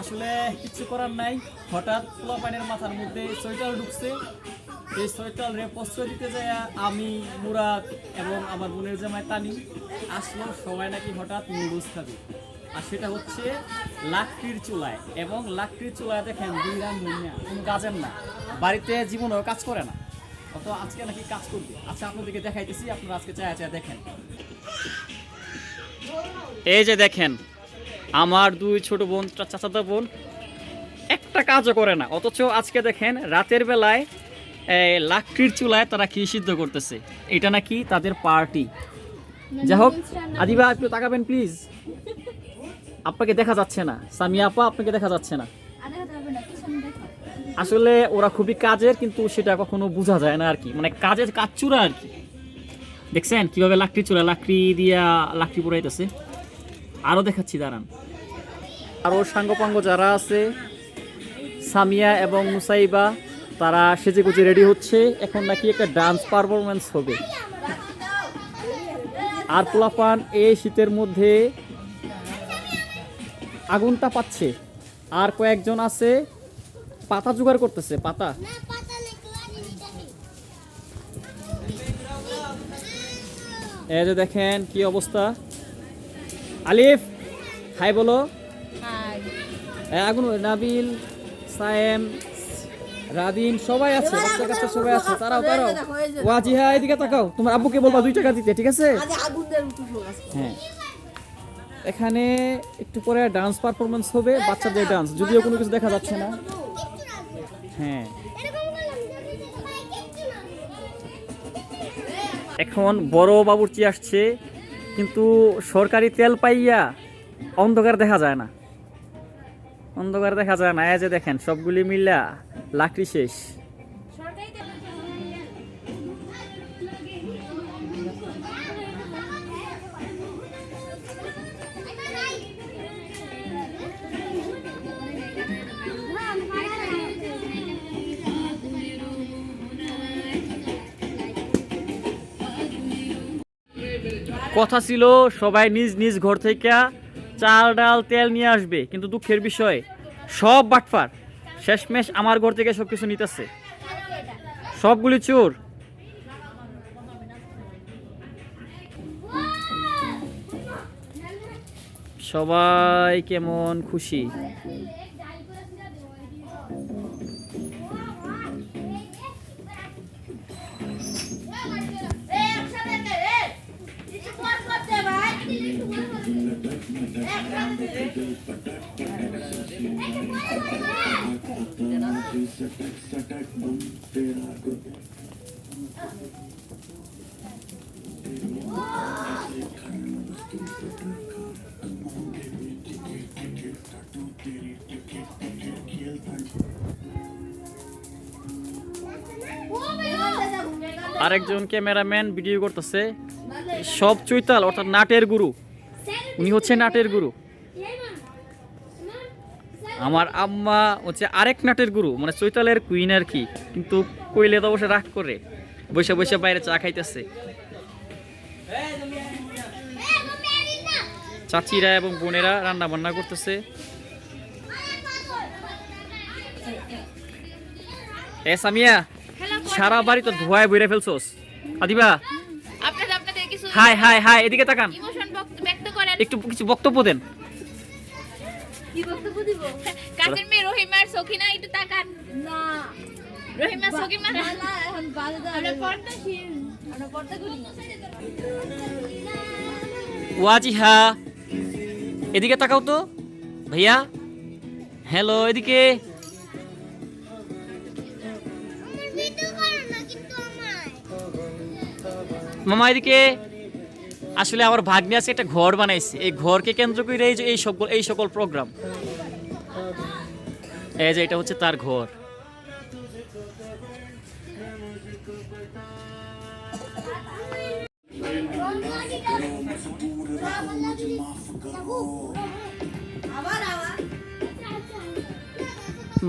আসলে কিছু করার নাই। হঠাৎ পোলাপাইনের মাথার মধ্যে সোয়েটার ঢুকছে। এই সোয়েটার প্রশ্রয় দিতে যায় আমি, মুরাদ এবং আমার বোনের জামাই তানি আসলো সবাই নাকি হঠাৎ নুডলস খাবে। আর সেটা হচ্ছে লাকড়ির চুলায় এবং লাকড়ির চুলায় দেখেন দুই রান দুনিয়া, কোনো কাজের না। বাড়িতে জীবনেও কাজ করে না। অত আজকে নাকি কাজ করবে। আচ্ছা আপনাদেরকে দেখাইতেছি, আপনারা আজকে চায় চায় দেখেন। এই যে দেখেন আমার দুই ছোট বোন চাচাতো বোন, একটা কাজও করে না। অথচ আজকে দেখেন, রাতের বেলায় লাকড়ির চুলায় তারা কি সিদ্ধ করতেছে? এটা নাকি তাদের পার্টি। যাই হোক, আদিবা, একটু তাকাবেন, প্লিজ। আপনাকে দেখা যাচ্ছে না। সামিয়া আপা, আপনাকে দেখা যাচ্ছে না। আসলে ওরা খুবই কাজের, কিন্তু সেটা কখনো বোঝা যায় না আর কি। মানে কাজের কাজ চূড়া আর কি। দেখছেন কীভাবে লাকড়ি চূড়া লাকড়ি দিয়া লাকড়ি পোড়াইতেছে? আরও দেখাচ্ছি, দাঁড়ান। আরও সাঙ্গপাঙ্গ যারা আছে, সামিয়া এবং মুসাইবা তারা সেজে গুজে রেডি হচ্ছে। এখন নাকি একটা ডান্স পারফরমেন্স হবে। আর পোলাপান এই শীতের মধ্যে আগুনটা পাচ্ছে। আর কয়েকজন আছে, পাতা জোগাড় করতেছে, পাতা। এই যে দেখেন কি অবস্থা। আলিফ হাই বলো। হ্যাঁ, আগুন নাবিল সায়েম রাদিন সবাই আছে বাচ্চা কাচ্চা সবাই আছে তারাও তারাও ওয়াজিহা এদিকে তাকাও তোমার আব্বুকে বলবা দুই টাকা দিতে ঠিক আছে? হ্যাঁ। এখানে একটু পরে ডান্স পারফরমেন্স হবে বাচ্চাদের ডান্স যদিও কোনো কিছু দেখা যাচ্ছে না। হ্যাঁ। এখন বড় বাবুর্চি আসছে। কিন্তু সরকারি তেল পাইয়া অন্ধকার দেখা যায় না। অন্ধকার দেখা যায় না। এ যে দেখেন, সবগুলি মিল্লা লাকড়ি শেষ। কথা ছিল, সবাই নিজ নিজ ঘর থেকে চাল, ডাল, তেল নিয়ে আসবে, কিন্তু দুঃখের বিষয়, সব বাটফার, শেষমেশ আমার ঘর থেকে সব কিছু নিতেছে। সবগুলি চোর। সবাই কেমন খুশি? আরেকজন ক্যামেরাম্যান ভিডিও করতেছে। সব চৈতাল, অর্থাৎ নাটের গুরু। উনি হচ্ছে নাটের গুরু। আমার আম্মা হচ্ছে আরেক নাটের গুরু মানে চৈতালের কুইন আর কি। কিন্তু কইলে তো অবশ্যই রাগ করে। বসে বসে বাইরে চা খাইতেছে। চাচিরা এবং বোনেরা রান্না বান্না করতেছে। এ সামিয়া সারা বাড়ি তো ধোয়ায় বইরে ফেলছোস। আদিবা। আপনাদের আপনাদের কিছু হাই হাই হাই এদিকে তাকান। ইমোশন ব্যক্ত করেন। একটু কিছু বক্তব্য দেন। কি বক্তব্য দিব? কাজের মেয়ে রহিমার সখিনা একটু তাকান। না। রহিমা সখিমা না এখন বাজে আমরা আমরা পর্দা করি। ওয়াজিহা। এদিকে তাকাও তো। ভাইয়া। হ্যালো এদিকে। মামা এদিকে, আসলে আমার ভাগ্নে আছে একটা ঘর বানাইছে। এই ঘরকে কেন্দ্র করে এই যে এই সকল এই সকল প্রোগ্রাম এই যে এটা হচ্ছে তার ঘর।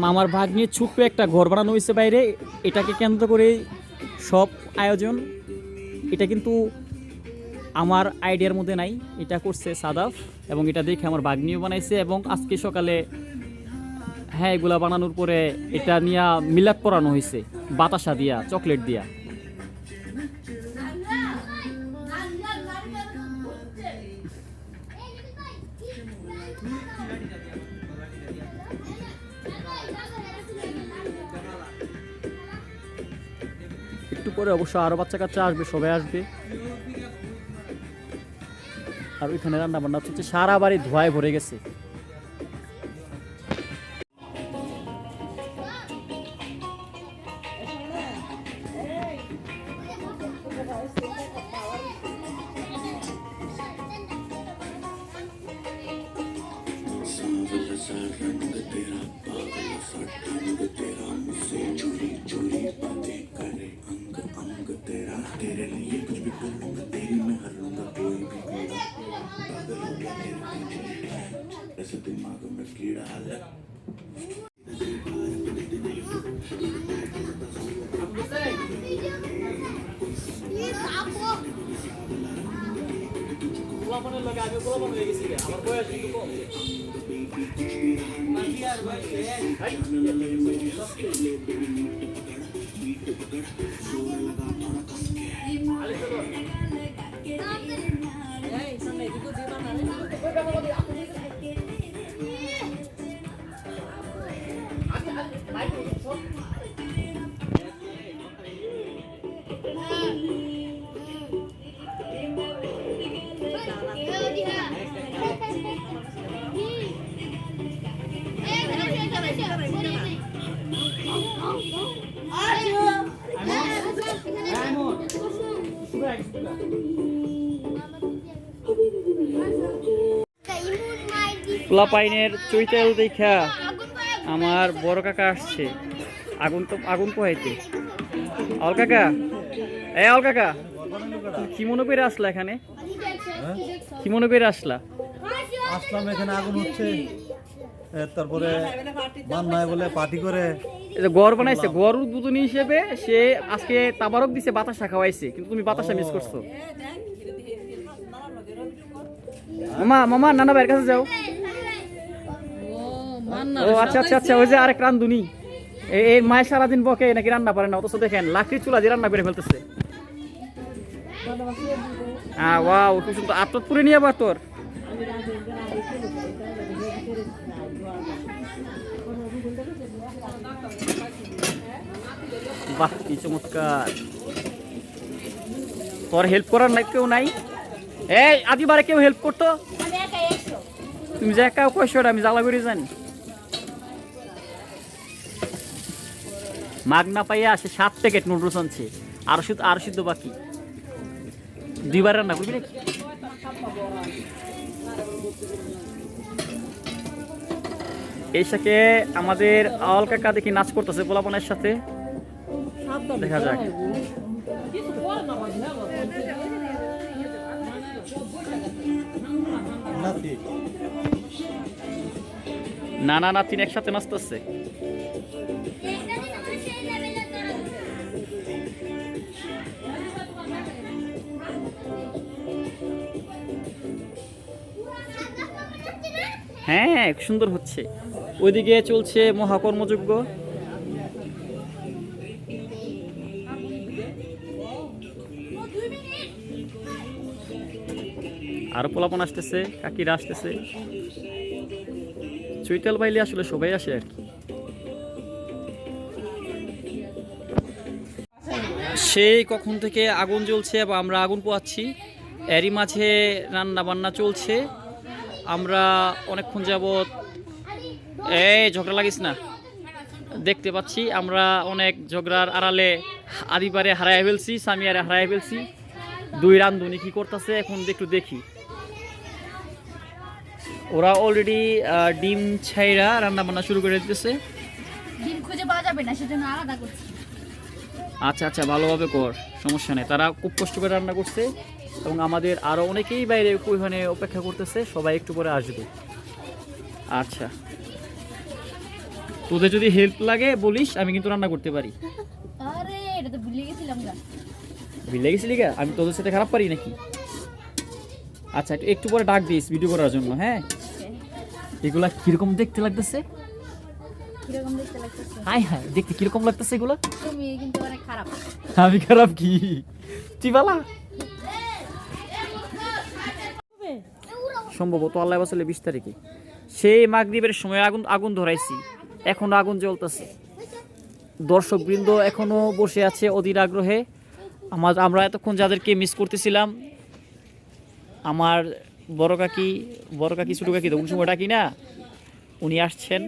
মামার ভাগ্নে ছোট্ট একটা ঘর বানানো হয়েছে বাইরে। এটাকে কেন্দ্র করে সব আয়োজন এটা কিন্তু আমার আইডিয়ার মধ্যে নাই। এটা করছে সাদাফ এবং এটা দেখে আমার বাগ্নিও বানাইছে এবং আজকে সকালে হ্যাঁ এগুলা বানানোর পরে এটা নিয়ে মিলাপ করানো হয়েছে বাতাসা দিয়া, চকলেট দিয়া। পরে অবশ্য আরও বাচ্চা কাচ্চা আসবে, সবাই আসবে। আর ওইখানে রান্না বান্না চলছে সারা বাড়ি ধোয়ায় ভরে গেছে। दिमाग में कीड़ा आ जाए আরে চলো পোলাপাইনের চৈতাল দেখা আমার বড় কাকা আসছে। আগুন তো আগুন পোহাইতে। অল কাকা? এ অল কাকা কি মনে করে আসলা এখানে? কি মনে করে আসলা? আসলাম, এখানে আগুন হচ্ছে। তারপরে বান্নায় বলে পার্টি করে এই যে গড় বানাইছে গড় উদ্বোধনী হিসেবে সে আজকে তাবারক দিছে বাতাসা খাওয়াইছে কিন্তু তুমি বাতাসা মিস করছ মামা মামা নানা ভাইয়ের কাছে যাও ও আচ্ছা আচ্ছা আচ্ছা ওই যে আরেক রান্ধুনি এই এই মায়ের সারাদিন বকে নাকি রান্না পারে না অথচ দেখেন লাকড়ির চুলা দিয়ে রান্না করে ফেলতেছে হ্যাঁ ওয়াও খুব সুন্দর আত্মত পুরে নিয়ে আবার তোর বাহ কি চমৎকার। তোর হেল্প করার নাই কেউ নাই? এই আদিবারে কেউ হেল্প করতো? তুমি যে একা এটা আমি জ্বালা করে জানি। মাগ না পাইয়া সে সাত প্যাকেট নুডলস আনছে। আর শুধু আর শুদ্ধ বাকি। দুইবার রান্না করবি নাকি? এই সাথে আমাদের আওয়াল কাকা দেখি নাচ করতেছে পোলাপনের সাথে। দেখা যাক। নানা নাতিন একসাথে নাচতেছে। হ্যাঁ সুন্দর হচ্ছে। ওইদিকে চলছে মহাকর্মযজ্ঞ। আর পোলাপন আসতেছে, কাকিরা আসতেছে। চৈতাল বাইলে আসলে সবাই আসে আর কি। সেই কখন থেকে আগুন জ্বলছে বা আমরা আগুন পোয়াচ্ছি এরই মাঝে রান্না বান্না চলছে। আমরা অনেকক্ষণ যাবৎ এই ঝগড়া লাগিস না। দেখতে পাচ্ছি আমরা অনেক ঝগড়ার আড়ালে আদিবারে হারাই ফেলছি, সামিয়ারে হারাই ফেলছি। দুই রান্ধুনি কি করতেছে এখন একটু দেখি। ওরা অলরেডি ডিম ছাইরা রান্না বান্না শুরু করে দিতেছে। ডিম খুঁজে পাওয়া যাবে না সেজন্য আলাদা করছি। আচ্ছা আচ্ছা ভালোভাবে কর সমস্যা নেই। তারা খুব কষ্ট করে রান্না করছে এবং আমাদের আরও অনেকেই বাইরে ওইখানে অপেক্ষা করতেছে সবাই একটু পরে আসবে। আচ্ছা। তোদের যদি হেল্প লাগে বলিস আমি কিন্তু রান্না করতে পারি। আরে এটা তো ভুলে গেছিলাম বুঝলে গেছিলি গা? আমি তোদের সাথে খারাপ পারি নাকি? আচ্ছা একটু পরে ডাক দিস ভিডিও করার জন্য হ্যাঁ? এগুলা কীরকম দেখতে লাগতেছে? হাই হাই দেখতে কীরকম লাগতেছে এগুলো? তুমি কিন্তু অনেক খারাপ। আমি খারাপ কি? চিবালা সম্ভবত আল্লাহ বাসলে বিশ তারিখে। সেই মাগরিবের সময় আগুন আগুন ধরাইছি। এখনও আগুন জ্বলতেছে। দর্শক বৃন্দ এখনও বসে আছে অধীর আগ্রহে। আমার আমরা এতক্ষণ যাদেরকে মিস করতেছিলাম আমার বড় কাকি বড় কাকি ছোটো কাকি তো কোন সময় ডাকি না। উনি আসছেন।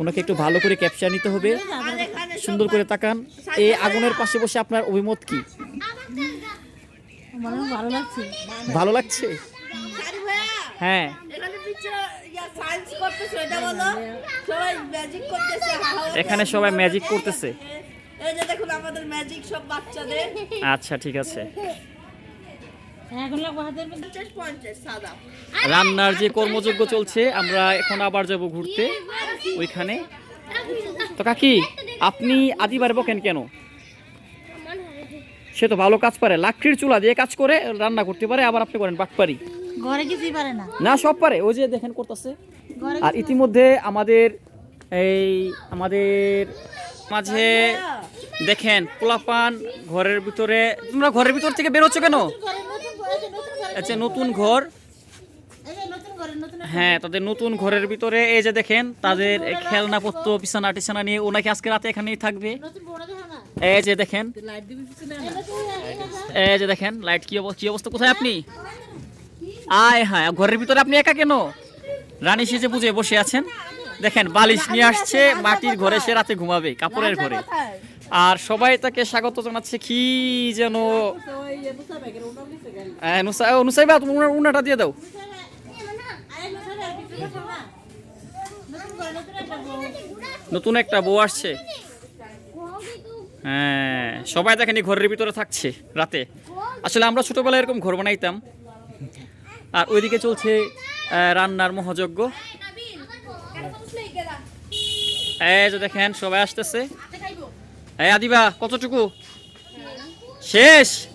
ওনাকে একটু ভালো করে ক্যাপচার নিতে হবে। সুন্দর করে তাকান। এই আগুনের পাশে বসে আপনার অভিমত কি? ভালো লাগছে। হ্যাঁ এখানে পিকচার ইয়া সায়েন্স করতেছে এটা বলো সবাই ম্যাজিক করতেছে হাওয়া এখানে সবাই ম্যাজিক করতেছে। এই যে দেখুন আমাদের ম্যাজিক সব বাচ্চাদের। আচ্ছা ঠিক আছে। রান্নার যে কর্মযজ্ঞ চলছে আমরা এখন আবার যাব ঘুরতে ওইখানে। তো কাকি আপনি আদিবার বকেন কেন? সে তো ভালো কাজ পারে। লাকড়ির চুলা দিয়ে কাজ করে রান্না করতে পারে আবার আপনি করেন বাটপারি। ঘরে কিছুই পারে না। না সব পারে। ওই যে দেখেন করতেছে। আর ইতিমধ্যে আমাদের এই আমাদের মাঝে দেখেন পোলাপান ঘরের ভিতরে। তোমরা ঘরের ভিতর থেকে বেরোচ্ছ কেন ঘরে নতুন ঘরে যে নতুন ঘরে আচ্ছা নতুন ঘর। এই যে নতুন ঘরে নতুন হ্যাঁ তাদের নতুন ঘরের ভিতরে এই যে দেখেন তাদের খেলনাপত্র বিছানা টিছানা নিয়ে ওনাকে আজকে রাতে এখানেই থাকবে। এই যে দেখেন। এই যে দেখেন লাইট কি অবস্থা কি অবস্থা? কোথায় আপনি? আয় হ্যাঁ ঘরের ভিতরে আপনি একা কেন? রানী সেজে বুঝে বসে আছেন। দেখেন বালিশ নিয়ে আসছে মাটির ঘরে সে রাতে ঘুমাবে কাপড়ের ঘরে। আর সবাই তাকে স্বাগত জানাচ্ছে কি যেন? হ্যাঁ, নুসাইবা তুমি উনাটা দিয়ে দাও। নতুন একটা বউ আসছে। হ্যাঁ সবাই দেখেনি ঘরের ভিতরে থাকছে রাতে। আসলে আমরা ছোটবেলায় এরকম ঘর বানাইতাম। আর ওইদিকে চলছে রান্নার মহাযজ্ঞ। এই যে দেখেন সবাই আসতেছে। এই আদিবা কতটুকু? শেষ?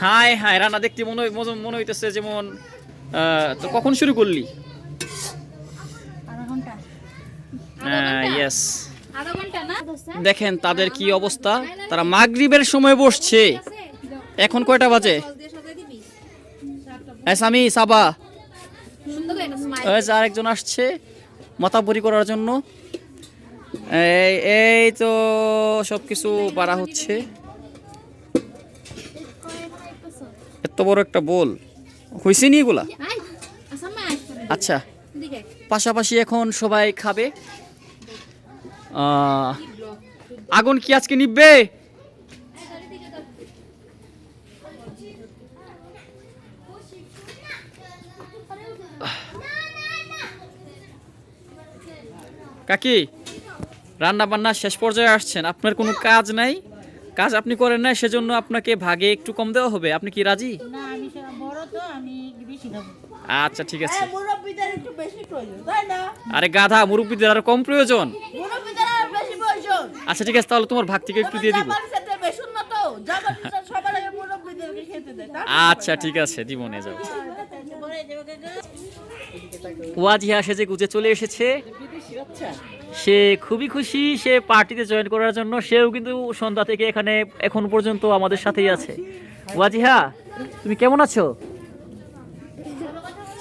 হাই হাই রান্না দেখতে মনে হয়- মনে- মনে হইতেছে যেমন তো কখন শুরু করলি? আধা ইয়েস আধা ঘণ্টা? না? দেখেন তাদের কি অবস্থা। তারা মাগরিবের সময় বসছে। এখন কয়টা বাজে? সামি সাবা। আরেকজন আসছে মাতাবরি করার জন্য। এই এই তো সব কিছু বাড়া হচ্ছে। এত বড় একটা বোল। হয়েছে নি এগুলা? আচ্ছা। পাশাপাশি এখন সবাই খাবে। আগুন কি আজকে নিববে কাকি রান্না বান্না শেষ পর্যায়ে আসছেন আপনার কোনো কাজ নাই? কাজ আপনি করেন না সেজন্য আপনাকে ভাগে একটু কম দেওয়া হবে। আপনি কি রাজি? আচ্ছা ঠিক আছে। আরে গাধা মুরব্বীদের আর কম প্রয়োজন। আচ্ছা ঠিক আছে তাহলে তোমার ভাগ থেকে একটু দিয়ে দিব। আচ্ছা ঠিক আছে দিব নিয়ে যাও। ওয়াজিয়া সেজে গুজে চলে এসেছে সে খুবই খুশি সে পার্টিতে জয়েন করার জন্য সেও কিন্তু সন্ধ্যা থেকে এখানে এখন পর্যন্ত আমাদের সাথেই আছে। ওয়াজিহা তুমি কেমন আছো?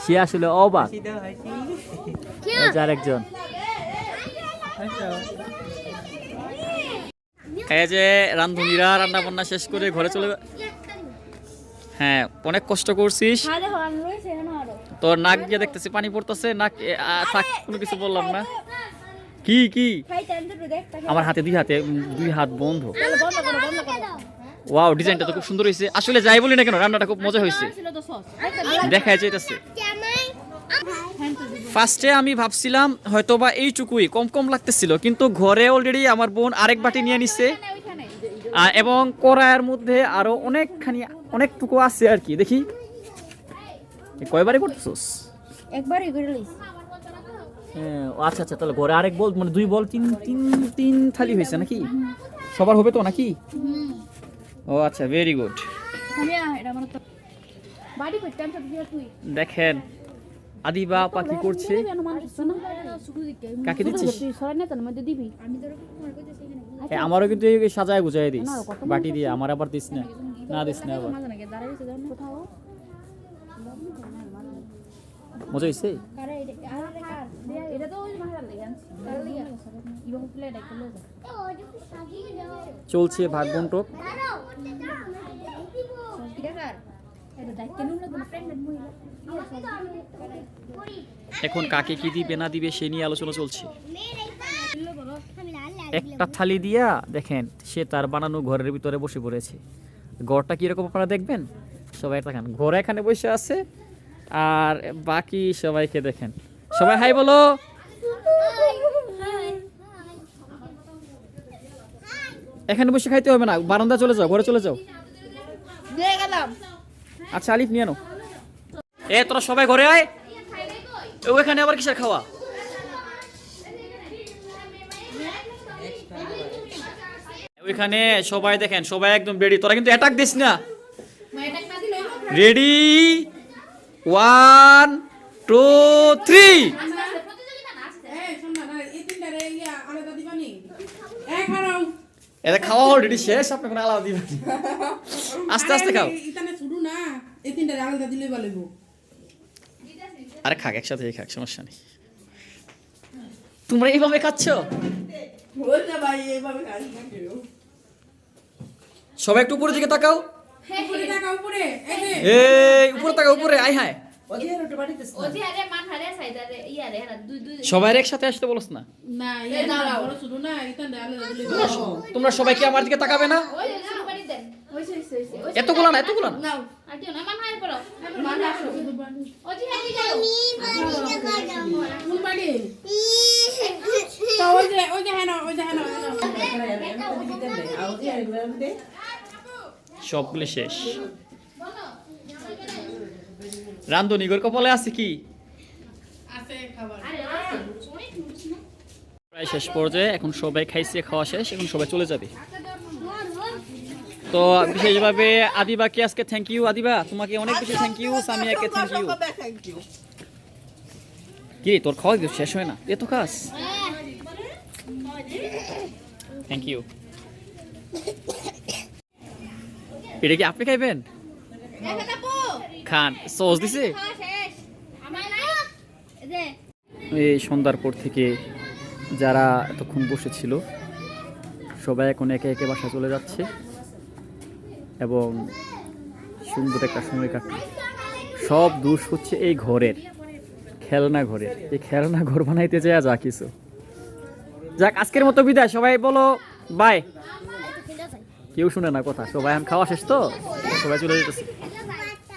সে আসলে অবাক। এই যে আরেকজন। এই যে রান্ধুনিরা রান্না বান্না শেষ করে ঘরে চলে হ্যাঁ অনেক কষ্ট করছিস। তোর নাক গিয়ে দেখতেছি পানি পড়তেছে নাক কোনো কিছু বললাম না। কি কি? দেখ আমার হাতে দুই হাতে দুই হাত বন্ধ। ওয়াও ডিজাইনটা তো খুব সুন্দর হয়েছে। আসলে যাই বলি না কেন রান্নাটা খুব মজা হয়েছে। দেখাই যাইতেছে। ফার্স্টে আমি ভাবছিলাম হয়তোবা এইটুকুই কম কম লাগতেছিল কিন্তু ঘরে অলরেডি আমার বোন আরেক বাটি নিয়ে নিছে। এবং কড়াইয়ের মধ্যে আরও অনেকখানি অনেকটুকু আছে আর কি দেখি। কয়বারে করতেছোস? একবারই করে লইছি। হ্যাঁ, আচ্ছা আচ্ছা তাহলে ঘরে আরেক বল মানে দুই বল তিন তিন তিন থালি হয়েছে নাকি? সবার হবে তো নাকি? ও আচ্ছা ভেরি গুড তো তুই। দেখেন আদিবা আপা কি করছে। কাকে দিচ্ছিস? এ, আমারও কিন্তু সাজায় গুজায় দিস। বাটি দিয়ে আমার আবার দিস না। না দিস না আবার। মজা হয়েছে চলছে ভাগ বন্টক এখন কাকে কি দিবে, না দিবে, সে নিয়ে আলোচনা চলছে। একটা থালি দিয়া, দেখেন, সে তার বানানো ঘরের ভিতরে বসে পড়েছে। ঘরটা কীরকম আপনারা দেখবেন? সবাই দেখেন ঘর এখানে বসে আছে, আর বাকি সবাইকে দেখেন। সবাই হাই বলো। এখানে বসে খাইতে হবে না বারান্দা চলে যাও, ঘরে চলে যাও। গেলাম। আচ্ছা আলিফ, নিয়ে এ, তোরা সবাই ঘরে আয়। ওইখানে আবার কিসের খাওয়া? ওইখানে সবাই দেখেন, সবাই একদম রেডি তোরা কিন্তু অ্যাটাক দিস না। রেডি ওয়ান টু থ্রি এটা খাওয়া অলরেডি শেষ আপনি কোনো আলাদা দিবেন আস্তে আস্তে খাও। এখানে শুরু না এই তিনটা আলাদা দিলে ভালো আরে খাক একসাথে খাক সমস্যা নেই। তোমরা এইভাবে খাচ্ছ? সবাই একটু উপরের দিকে তাকাও। এই উপরে তাকাও উপরে আয় হায়। সবাই একসাথে আসতে বলছ না? তোমরা সবাই কি আমার দিকে তাকাবে না? এতগুলো না এতগুলো না? সবগুলো শেষ। রান্ধনি গোর কপালে আছে কি? প্রায় শেষ পর্যায়ে এখন সবাই খাইছে খাওয়া শেষ এখন সবাই চলে যাবে। তো বিশেষভাবে আদিবাকে আজকে থ্যাংক ইউ আদিবা তোমাকে অনেক বেশি থ্যাংক ইউ সামিয়াকে থ্যাংক ইউ থ্যাংক ইউ কি তোর খাওয়া কিন্তু শেষ হয় না? এত খাস। থ্যাংক ইউ এটা কি আপনি খাইবেন? খান। সস দিছে? এই সন্ধ্যার পর থেকে যারা এতক্ষণ বসেছিল, সবাই এখন একে একে বাসা চলে যাচ্ছে এবং সুন্দর একটা সময় কাটবে সব দোষ হচ্ছে এই ঘরের, খেলনা ঘরের। এই খেলনা ঘর বানাইতে যায় যা কিছু। যাক, আজকের মতো বিদায়। সবাই বলো বাই কেউ শুনে না কথা, সবাই এখন খাওয়া শেষ তো? সবাই চলে যেতেছে।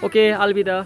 ওকে আলবিদা